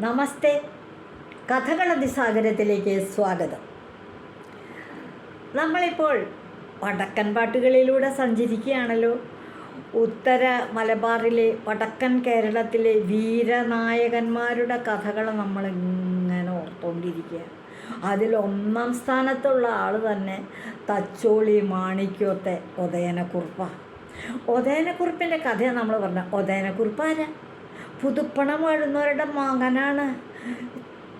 നമസ്തേ. കഥകളതിസാഗരത്തിലേക്ക് സ്വാഗതം. നമ്മളിപ്പോൾ വടക്കൻ പാട്ടുകളിലൂടെ സഞ്ചരിക്കുകയാണല്ലോ. ഉത്തര മലബാറിലെ വടക്കൻ കേരളത്തിലെ വീരനായകന്മാരുടെ കഥകൾ നമ്മളിങ്ങനെ ഓർത്തുകൊണ്ടിരിക്കുക അതിൽ ഒന്നാം സ്ഥാനത്തുള്ള ആൾ തന്നെ തച്ചോളി മാണിക്യോത്തെ ഉദയനക്കുറുപ്പാണ് ഉദയനക്കുറിപ്പിന്റെ കഥയാണ് നമ്മൾ പറഞ്ഞത് ഉദയനക്കുറുപ്പ് ആരാ? പുതുപ്പണം വാഴുന്നവരുടെ മകനാണ്.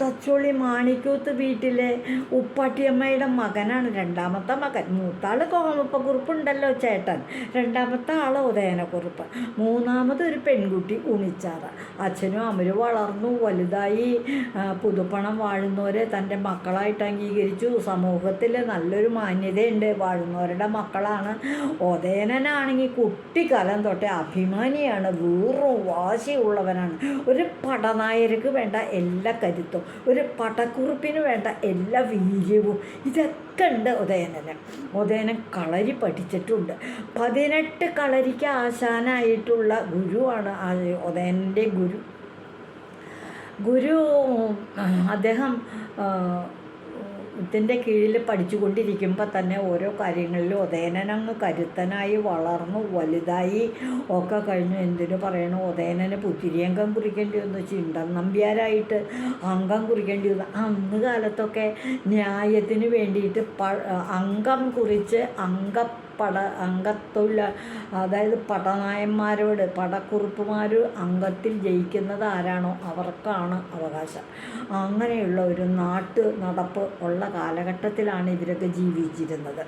തച്ചോളി മാണിക്കൂത്ത് വീട്ടിലെ ഉപ്പാട്ടിയമ്മയുടെ മകനാണ്. രണ്ടാമത്തെ മകൻ. മൂത്താൾ കോമപ്പക്കുറിപ്പുണ്ടല്ലോ ചേട്ടൻ. രണ്ടാമത്തെ ആൾ ഉദയനക്കുറിപ്പ് മൂന്നാമത് ഒരു പെൺകുട്ടി ഉണിച്ചാറ അച്ഛനും അമ്മരും വളർന്നു വലുതായി. പുതുപ്പണം വാഴുന്നവരെ തന്റെ മക്കളായിട്ട് അംഗീകരിച്ചു. സമൂഹത്തിൽ നല്ലൊരു മാന്യതയുണ്ട്. വാഴുന്നവരുടെ മക്കളാണ്. ഉദയനനാണെങ്കിൽ കുട്ടിക്കാലം തൊട്ടേ അഭിമാനിയാണ്. വീറും വാശിയുള്ളവനാണ്. ഒരു പടനായർക്ക് വേണ്ട എല്ലാ കരുത്തും. ഒരു പടക്കുറിപ്പിന് വേണ്ട എല്ലാ വീര്യവും ഇതൊക്കെ ഉണ്ട് ഉദയനന്. ഉദയനൻ കളരി പഠിച്ചിട്ടുണ്ട്. പതിനെട്ട് കളരിക്ക് ആശാനായിട്ടുള്ള ഗുരുവാണ് ഉദയനന്റെ ഗുരു. ഗുരു അദ്ദേഹം ഇതിന്റെ കീഴിൽ പഠിച്ചുകൊണ്ടിരിക്കുമ്പോൾ തന്നെ ഓരോ കാര്യങ്ങളിലും ഉദയനനങ്ങ് കരുത്തനായി വളർന്നു വലുതായി ഒക്കെ കഴിഞ്ഞു. എന്തിനു പറയണു? ഉദയനന് പുത്തിരിയംഗം കുറിക്കേണ്ടി വന്നു ചിണ്ടൻ നമ്പ്യാരായിട്ട് അംഗം കുറിക്കേണ്ടി വന്നു. അന്ന് കാലത്തൊക്കെ ന്യായത്തിന് വേണ്ടിയിട്ട് പ അംഗം കുറിച്ച് അംഗപ്പട അംഗത്തുള്ള അതായത് പടനായന്മാരോട് പടക്കുറുപ്പുമാർ അംഗത്തിൽ ജയിക്കുന്നത് ആരാണോ അവർക്കാണ് അവകാശം. അങ്ങനെയുള്ള ഒരു നാട്ട് നടപ്പ് ഉള്ള കാലഘട്ടത്തിലാണ് ഇവരൊക്കെ ജീവിച്ചിരുന്നത്.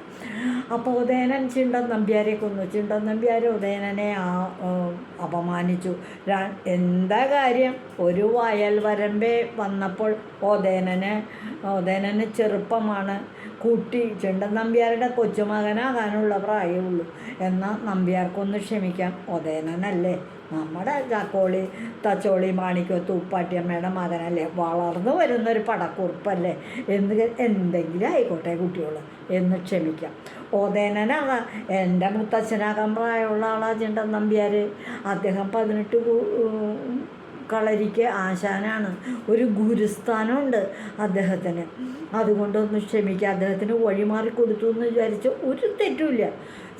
അപ്പോൾ ഉദയനൻ ചിണ്ടൻ നമ്പ്യാരെ കൊന്നു. ചിണ്ടൻ നമ്പ്യാർ ഉദയനനെ അപമാനിച്ചു. എന്താ കാര്യം? ഒരു വയൽ വരമ്പേ വന്നപ്പോൾ ഉദയനന് ഉദയനന് ചെറുപ്പമാണ്. കുട്ടി ചെണ്ടൻ നമ്പ്യാരുടെ കൊച്ചുമകനാകാനുള്ള പ്രായമുള്ളൂ. എന്നാൽ നമ്പ്യാർക്കൊന്ന് ക്ഷമിക്കാം. ഒതേനല്ലേ നമ്മുടെ ചാക്കോളി തച്ചോളി മാണിക്കോ തൂപ്പാട്ടിയമ്മയുടെ മകനല്ലേ? വളർന്നു വരുന്നൊരു പടക്കുറുപ്പല്ലേ? കരു- എന്തെങ്കിലും ആയിക്കോട്ടെ കുട്ടികൾ എന്ന് ക്ഷമിക്കാം. ഉദയനനാണ് എന്റെ മുത്തച്ഛനാകാൻ പ്രായമുള്ള ആളാ ചെണ്ടൻ നമ്പ്യാർ അദ്ദേഹം പതിനെട്ട് കളരിക്ക് ആശാനാണ്. ഒരു ഗുരുസ്ഥാനമുണ്ട് അദ്ദേഹത്തിന്. അതുകൊണ്ടൊന്ന് ക്ഷമിക്കുക അദ്ദേഹത്തിന് വഴിമാറി കൊടുത്തു എന്ന് വിചാരിച്ച് ഒരു തെറ്റുമില്ല.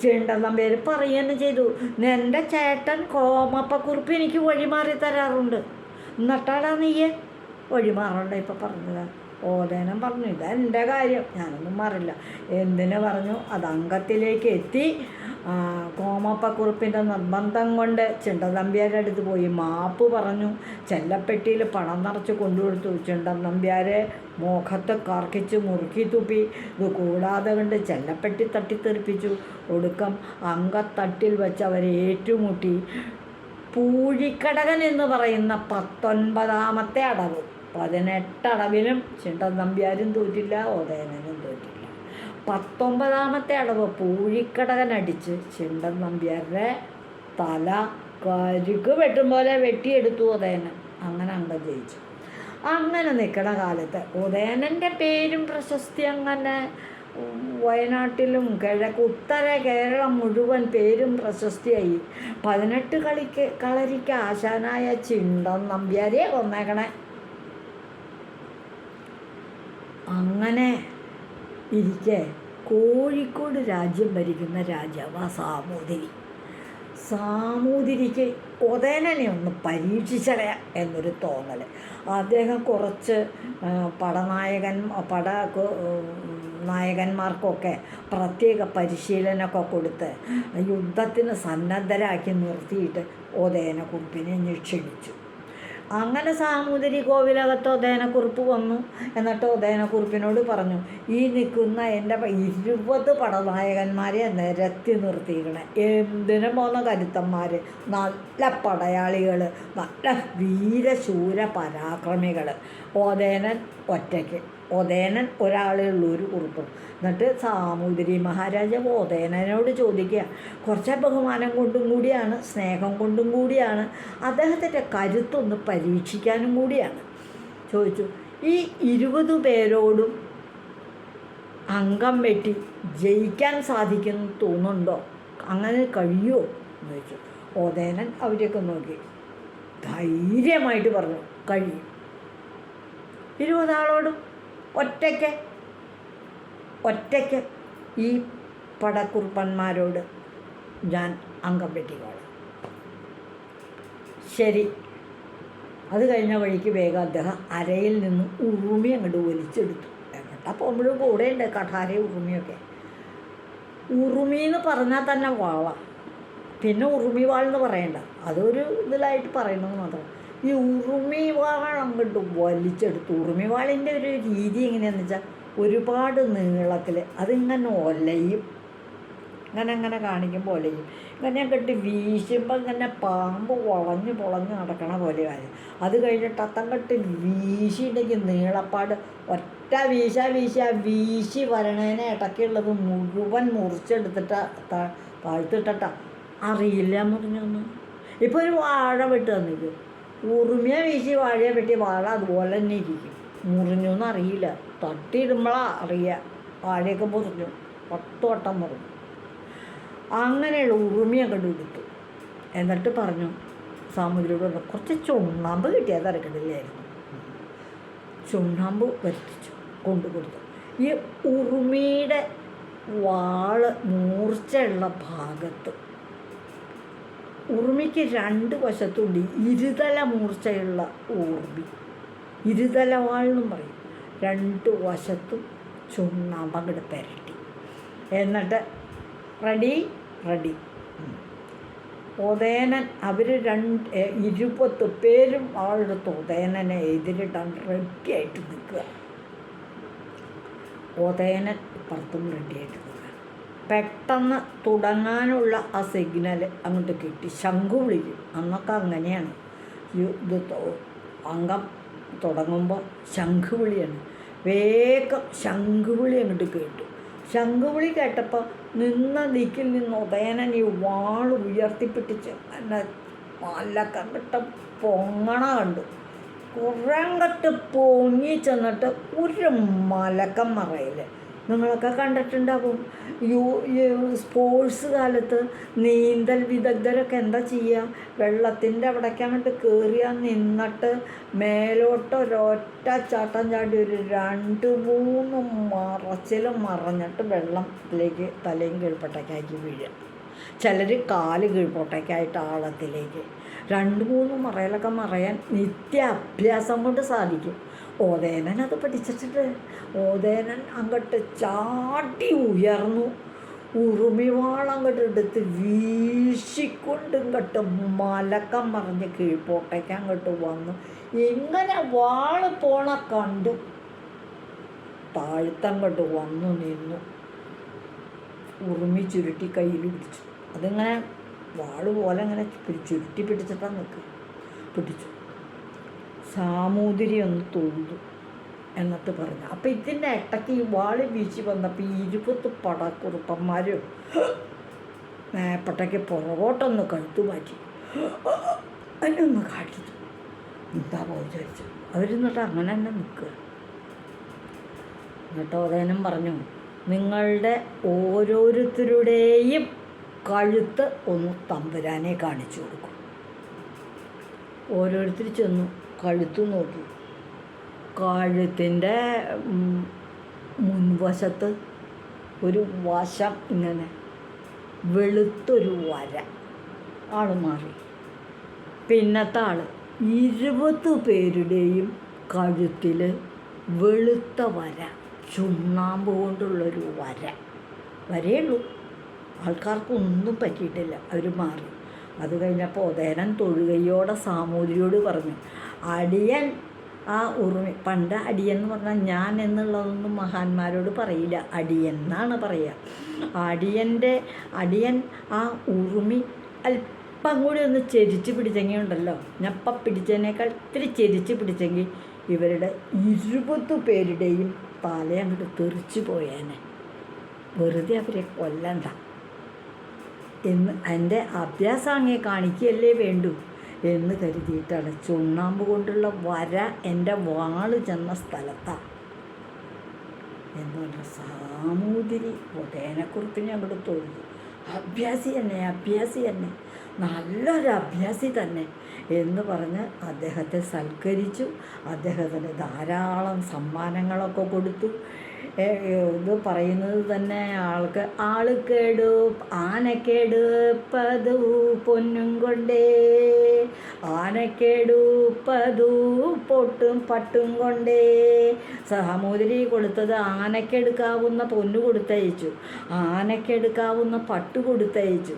ചേണ്ടൻ പേര് പറയുകയെന്ന് ചെയ്തു. എന്റെ ചേട്ടൻ കോമപ്പക്കുറിപ്പ് എനിക്ക് വഴിമാറി തരാറുണ്ട്. എന്നിട്ടാടാ നീയെ? വഴിമാറണ്ട ഇപ്പം പറഞ്ഞത്. ഓലേനം പറഞ്ഞു. ഇതെന്റെ കാര്യം. ഞാനൊന്നും മാറില്ല. എന്തിനു പറഞ്ഞു? അത് അംഗത്തിലേക്ക് എത്തി. കോമപ്പക്കുറിപ്പിന്റെ നിർബന്ധം കൊണ്ട് ചിണ്ടനമ്പ്യാരുടെ അടുത്ത് പോയി മാപ്പ് പറഞ്ഞു. ചെല്ലപ്പെട്ടിയിൽ പണം നിറച്ച് കൊണ്ടുകൊടുത്തു. ചിണ്ടൻ നമ്പ്യാരെ മുഖത്ത് കർക്കിച്ച് മുറുക്കി തുപ്പി. ഇത് കൂടാതെ കണ്ട് ചെല്ലപ്പെട്ടി തട്ടിത്തെറിപ്പിച്ചു. ഒടുക്കം അങ്കത്തട്ടിൽ വെച്ച് അവരെ ഏറ്റുമുട്ടി. പൂഴിക്കടകൻ എന്ന് പറയുന്ന പത്തൊൻപതാമത്തെ അടവ്. പതിനെട്ടടവിലും ചിണ്ടൻ നമ്പ്യാരും തോറ്റില്ല ഉദയനും തോറ്റില്ല. പത്തൊമ്പതാമത്തെ അടവ് പൂഴിക്കടകൻ അടിച്ച് ചിണ്ടൻ നമ്പ്യാരുടെ തല കരുക്ക് വെട്ടും പോലെ വെട്ടിയെടുത്തു ഉദയനൻ. അങ്ങനെ അംഗം ജയിച്ചു. അങ്ങനെ നിൽക്കണ കാലത്ത് ഉദയനന്റെ പേരും പ്രശസ്തി അങ്ങനെ വയനാട്ടിലും കിഴക്ക് ഉത്തര കേരളം മുഴുവൻ പേരും പ്രശസ്തിയായി. പതിനെട്ട് കളിക്ക് കളരിക്ക് ആശാനായ ചിണ്ടൻ നമ്പ്യാരെ കൊന്നേക്കണേ. അങ്ങനെ ഇരിക്കെ. കോഴിക്കോട് രാജ്യം ഭരിക്കുന്ന രാജാവ് സാമൂതിരി. സാമൂതിരിക്ക് ഉദയനനെ ഒന്ന് പരീക്ഷിച്ചറിയാം എന്നൊരു തോന്നൽ അദ്ദേഹം കുറച്ച് പടനായകൻ പട നായകന്മാർക്കൊക്കെ പ്രത്യേക പരിശീലനമൊക്കെ കൊടുത്ത് യുദ്ധത്തിന് സന്നദ്ധരാക്കി നിർത്തിയിട്ട് ഉദയനക്കുറിപ്പിനെ നിക്ഷേപിച്ചു അങ്ങനെ സാമൂതിരി കോവിലകത്ത് ഉദയനക്കുറിപ്പ് വന്നു. എന്നിട്ട് ഉദയനക്കുറിപ്പിനോട് പറഞ്ഞു ഈ നിൽക്കുന്ന എന്റെ ഇരുപത് പടനായകന്മാരെ നിരത്തി നിർത്തിയിരിക്കണേ. എന്തിനു പോന്ന കരുത്തന്മാർ നല്ല പടയാളികൾ നല്ല വീരശൂര പരാക്രമികൾ ഉദയനൻ ഒറ്റയ്ക്ക് ഉദയനൻ ഒരാളേ ഉള്ളൂ ഒരു കുറുപ്പ് എന്നിട്ട് സാമൂതിരി മഹാരാജാവ് ഒതേനോട് ചോദിക്കുക കുറച്ച് ബഹുമാനം കൊണ്ടും കൂടിയാണ് സ്നേഹം കൊണ്ടും കൂടിയാണ് അദ്ദേഹത്തിന്റെ കരുത്തൊന്ന് പരീക്ഷിക്കാനും കൂടിയാണ്. ചോദിച്ചു. ഈ ഇരുപത് പേരോടും അംഗം വെട്ടി ജയിക്കാൻ സാധിക്കുമെന്ന് തോന്നുന്നുണ്ടോ? അങ്ങനെ കഴിയുമോ? എന്ന് ചോദിച്ചു. ഓതേനൻ അവരെയൊക്കെ നോക്കി. ധൈര്യമായിട്ട് പറഞ്ഞു കഴിയും. ഇരുപതാളോടും ഒറ്റയ്ക്ക് ഒറ്റയ്ക്ക് ഈ പടക്കുറുപ്പന്മാരോട് ഞാൻ അംഗം വെട്ടിക്കോളാം ശരി. അത് കഴിഞ്ഞ വഴിക്ക് വേഗം അദ്ദേഹം അരയിൽ നിന്ന് ഉറുമി അങ്ങോട്ട് വലിച്ചെടുത്തു. എങ്ങോട്ടാ പോകുമ്പോഴും ഉണ്ട് കഠാരയും ഉറുമിയൊക്കെ. ഉറുമി എന്ന് പറഞ്ഞാൽ തന്നെ വാള. പിന്നെ ഉറുമി വാൾ എന്ന് പറയണ്ട. അതൊരു ഇതിലായിട്ട് പറയുന്നത് മാത്രം. ഈ ഉറുമി വാൾ അങ്ങോട്ട് വലിച്ചെടുത്ത്. ഉറുമി വാളിന്റെ ഒരു രീതി എങ്ങനെയാണെന്ന് വെച്ചാൽ ഒരുപാട് നീളത്തിൽ അതിങ്ങനെ ഒലയും. ഇങ്ങനെ അങ്ങനെ കാണിക്കുമ്പോൾ ഒലയും. ഇങ്ങനെ കെട്ടി വീശുമ്പോൾ ഇങ്ങനെ പാമ്പ് വളഞ്ഞ് പൊളഞ്ഞ് നടക്കണ പോലെ കാര്യം. അത് കഴിഞ്ഞിട്ട് അത്തം കെട്ടി നീളപ്പാട് ഒറ്റ വീശ വീശ വീശി വരണേനെ ഇടയ്ക്കുള്ളത് മുഴുവൻ മുറിച്ചെടുത്തിട്ട് താ- താഴ്ത്തിട്ട അറിയില്ല മുറിഞ്ഞൊന്നും ഇപ്പോൾ ഒരു വാഴ വിട്ട് തന്നിട്ട് ഉറുമിയ വീശി വാഴയെ വെട്ടി വാഴ അതുപോലെ തന്നെ ഇരിക്കും. മുറിഞ്ഞൊന്നും അറിയില്ല. തട്ടിയിടുമ്പോഴാണ് അറിയുക വാഴയൊക്കെ മുറിഞ്ഞു. പത്ത് വട്ടം മുറിഞ്ഞു. അങ്ങനെയുള്ള ഉറുമിയൊക്കെ എടുത്തു. എന്നിട്ട് പറഞ്ഞു സാമൂതിരിയോട് പറഞ്ഞു കുറച്ച് ചുണ്ണാമ്പ് കിട്ടിയാൽ തിരക്കണ്ടില്ലായിരുന്നു ചുണ്ണാമ്പ് വരുത്തിച്ചു കൊണ്ടു കൊടുത്തു. ഈ ഉറുമിയുടെ വാൾ മൂർച്ചയുള്ള ഭാഗത്ത് ഉറുമിക്ക് രണ്ട് വശത്തുണ്ട്. ഇരുതല മൂർച്ചയുള്ള ഉറുമി. ഇരുതല വാളെന്നും പറയും രണ്ട് വശത്തും ചുണ്ണാമ്പ് പെരട്ടി. എന്നിട്ട് റെഡി റെഡി. ഉദയനൻ അവർ രണ്ട് ഇരുപത്തു പേരും ആളെടുത്ത് ഉദയനനെ എതിരിട്ടാണ് റെഡിയായിട്ട് നിൽക്കുക. ഉദയനൻ ഇപ്പുറത്തും റെഡിയായിട്ട് നിൽക്കുക. പെട്ടെന്ന് തുടങ്ങാനുള്ള ആ സിഗ്നൽ അങ്ങോട്ട് കിട്ടി. ശംഖു വിളിക്കും. അന്നൊക്കെ അങ്ങനെയാണ്. അംഗം തുടങ്ങുമ്പോൾ ശംഖുവിളിയാണ് വേഗം ശംഖുവിളി അങ്ങോട്ട് കേട്ടു. ശംഖുവിളി കേട്ടപ്പോൾ നിന്ന ദിക്കിൽ നിന്ന് ഉദയനൻ ഈ വാൾ ഉയർത്തിപ്പിടിച്ച് എന്നെ നല്ല കണ്ടിട്ട് പൊങ്ങണ കണ്ടു. കുറങ്ങട്ട് പൊങ്ങി ചെന്നിട്ട് ഒരു മലക്കം മറയിൽ നിങ്ങളൊക്കെ കണ്ടിട്ടുണ്ടാവും യു സ്പോർട്സ് കാലത്ത് നീന്തൽ വിദഗ്ധരൊക്കെ എന്താ ചെയ്യുക വെള്ളത്തിന്റെ അവിടേക്ക് അങ്ങോട്ട് കയറിയാൽ നിന്നിട്ട് മേലോട്ട് ഒരൊറ്റ ചാട്ടം ചാടി ഒരു രണ്ട് മൂന്ന് മറച്ചിലും മറഞ്ഞിട്ട് വെള്ളത്തിലേക്ക് തലയും കീഴ്പോട്ടേക്കാക്കി വീഴുക. ചിലർ കാൽ കീഴ്പോട്ടേക്കായിട്ട് ആളത്തിലേക്ക് രണ്ട് മൂന്ന് മറയിലൊക്കെ മറയാൻ നിത്യ അഭ്യാസം കൊണ്ട് സാധിക്കും. ഓതേനൻ അത് പഠിച്ചിട്ടുണ്ട്. ഓതേനൻ അങ്ങോട്ട് ചാടി ഉയർന്നു. ഉറുമിവാൾ അങ്ങോട്ട് എടുത്ത് വീശിക്കൊണ്ട് ഇങ്ങോട്ട് മലക്കം മറിഞ്ഞ് കീഴ്പോട്ടേക്ക് അങ്ങോട്ട് വന്നു. ഇങ്ങനെ വാൾ പോണ കണ്ടു. താഴ്ത്തങ്ങോട്ട് വന്നു നിന്നു. ഉറുമി ചുരുട്ടി കയ്യിൽ പിടിച്ചു. അതിങ്ങനെ വാൾ പോലെ ഇങ്ങനെ ചുരുട്ടി പിടിച്ചിട്ടാണ് നിൽക്കുക പിടിച്ചു. സാമൂതിരി ഒന്ന് തൊഴുതു എന്നിട്ട് പറഞ്ഞു. അപ്പം ഇതിന്റെ ഇടയ്ക്ക് ഈ വാളി വീശി വന്നപ്പോൾ ഈ ഇരുപത്ത് പടക്കുറുപ്പന്മാരും മേപ്പട്ടയ്ക്ക് പുറകോട്ടൊന്ന് കഴുത്തു മാറ്റി അതിനൊന്ന് കാട്ടിച്ചു എന്താ വിചാരിച്ചു. അവരെന്നിട്ട് അങ്ങനെ തന്നെ നിൽക്കുക. എന്നിട്ട് ഉദയനം പറഞ്ഞു നിങ്ങളുടെ ഓരോരുത്തരുടെയും കഴുത്ത് ഒന്ന് തമ്പുരാനെ കാണിച്ചു കൊടുക്കും. ഓരോരുത്തർ ചെന്നു. കഴുത്ത് നോക്കി. കഴുത്തിന്റെ മുൻവശത്ത് ഒരു വശം ഇങ്ങനെ. വെളുത്തൊരു വര. ആൾ മാറി. പിന്നത്തെ ആൾ ഇരുപത് പേരുടെയും കഴുത്തിൽ വെളുത്ത വര. ചുണ്ണാമ്പ് കൊണ്ടുള്ളൊരു വര. വരയുള്ളൂ. ആൾക്കാർക്കൊന്നും പറ്റിയിട്ടില്ല. അവർ മാറി. അത് കഴിഞ്ഞപ്പോൾ ഉദയനൻ തൊഴുകയോടെ സാമൂതിരിയോട് പറഞ്ഞു അടിയൻ ആ ഉറുമി പണ്ട് അടിയൻ എന്ന് പറഞ്ഞാൽ ഞാൻ എന്നുള്ളതൊന്നും മഹാന്മാരോട് പറയില്ല. അടിയൻ എന്നാണ് പറയുക അടിയന്റെ അടിയൻ ആ ഉറുമി അല്പം കൂടി ഒന്ന് ചെരിച്ച് പിടിച്ചെങ്കിൽ ഉണ്ടല്ലോ. ഞപ്പ പിടിച്ചതിനേക്കാൾ ഇത്തിരി ചെരിച്ച് പിടിച്ചെങ്കിൽ ഇവരുടെ ഇരുപത് പേരുടെയും തല അങ്ങോട്ട് തെറിച്ച് പോയേനെ. വെറുതെ അവരെ കൊല്ലണ്ട. എന്ന് എന്റെ അഭ്യാസം അങ്ങേ കാണിക്കുകയല്ലേ വേണ്ടു. എന്ന് കരുതിയിട്ടാണ്. ചുണ്ണാമ്പ് കൊണ്ടുള്ള വര എന്റെ വാൾ ചെന്ന സ്ഥലത്താണ് എന്ന് പറഞ്ഞ സാമൂതിരി ഒതേനെക്കുറിച്ച് ഞാൻ ഇവിടെ തോന്നി അഭ്യാസി തന്നെ അഭ്യാസി തന്നെ നല്ലൊരു അഭ്യാസി തന്നെ എന്ന് പറഞ്ഞ് അദ്ദേഹത്തെ സൽക്കരിച്ചു. അദ്ദേഹത്തിന് ധാരാളം സമ്മാനങ്ങളൊക്കെ കൊടുത്തു. ഇത് പറയുന്നത് തന്നെ ആൾക്ക് ആളുകേട് ആനക്കേട് പതു പൊന്നും കൊണ്ടേ ആനക്കേടുപ്പതു പൊട്ടും പട്ടും കൊണ്ടേ. സഹമോദരി കൊടുത്തത് ആനക്കെടുക്കാവുന്ന പൊന്നു കൊടുത്തയച്ചു. ആനക്കെടുക്കാവുന്ന പട്ട് കൊടുത്തയച്ചു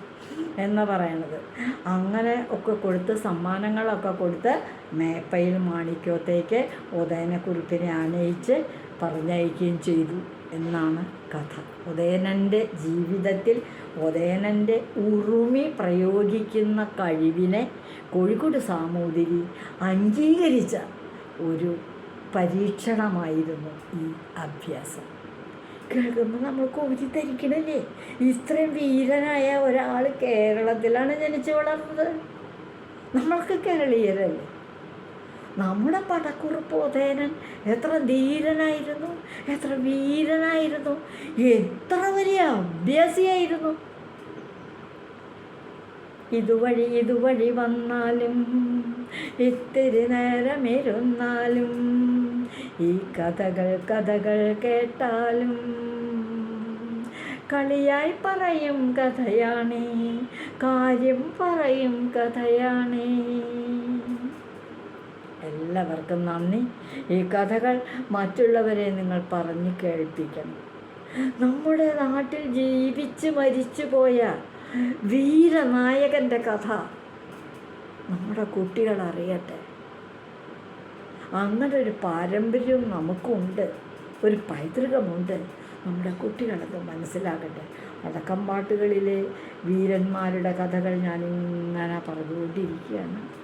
എന്ന് പറയണത്. അങ്ങനെ ഒക്കെ കൊടുത്ത് സമ്മാനങ്ങളൊക്കെ കൊടുത്ത് മേപ്പയിൽ മാണിക്യത്തേക്ക് ഉദയനക്കുറിപ്പിനെ ആനയിച്ച് പറഞ്ഞയക്കുകയും ചെയ്തു എന്നാണ് കഥ. ഉദയനന്റെ ജീവിതത്തിൽ ഉദയനന്റെ ഉറുമി പ്രയോഗിക്കുന്ന കഴിവിനെ കോഴിക്കോട് സാമൂതിരി അംഗീകരിച്ച ഒരു പരീക്ഷണമായിരുന്നു ഈ അഭ്യാസം. കേൾക്കുമ്പോൾ നമ്മൾ കോരി ധരിക്കണല്ലേ? ഇത്രയും വീരനായ ഒരാൾ കേരളത്തിലാണ് ജനിച്ചു വളർന്നത്. നമ്മൾക്ക് കേരളീയരല്ലേ? നമ്മുടെ പടക്കുറുപ്പ് ഉദയനൻ എത്ര ധീരനായിരുന്നു എത്ര വീരനായിരുന്നു എത്ര വലിയ അഭ്യാസിയായിരുന്നു. ഇതുവഴി ഇതുവഴി വന്നാലും ഇത്തിരി നേരമിരുന്നാലും ഈ കഥകൾ കഥകൾ കേട്ടാലും കളിയായി പറയും കഥയാണേ കാര്യം പറയും കഥയാണേ. എല്ലാവർക്കും നന്ദി. ഈ കഥകൾ മറ്റുള്ളവരെ നിങ്ങൾ പറഞ്ഞു കേൾപ്പിക്കണം. നമ്മുടെ നാട്ടിൽ ജീവിച്ച് മരിച്ചു പോയ വീരനായകന്റെ കഥ നമ്മുടെ കുട്ടികൾ അറിയട്ടെ. അങ്ങനെ ഒരു പാരമ്പര്യവും നമുക്കുണ്ട്. ഒരു പൈതൃകമുണ്ട്. നമ്മുടെ കുട്ടികളത് മനസ്സിലാകട്ടെ. അടക്കം പാട്ടുകളിലെ വീരന്മാരുടെ കഥകൾ ഞാനിങ്ങനെ പറഞ്ഞുകൊണ്ടിരിക്കുകയാണ്.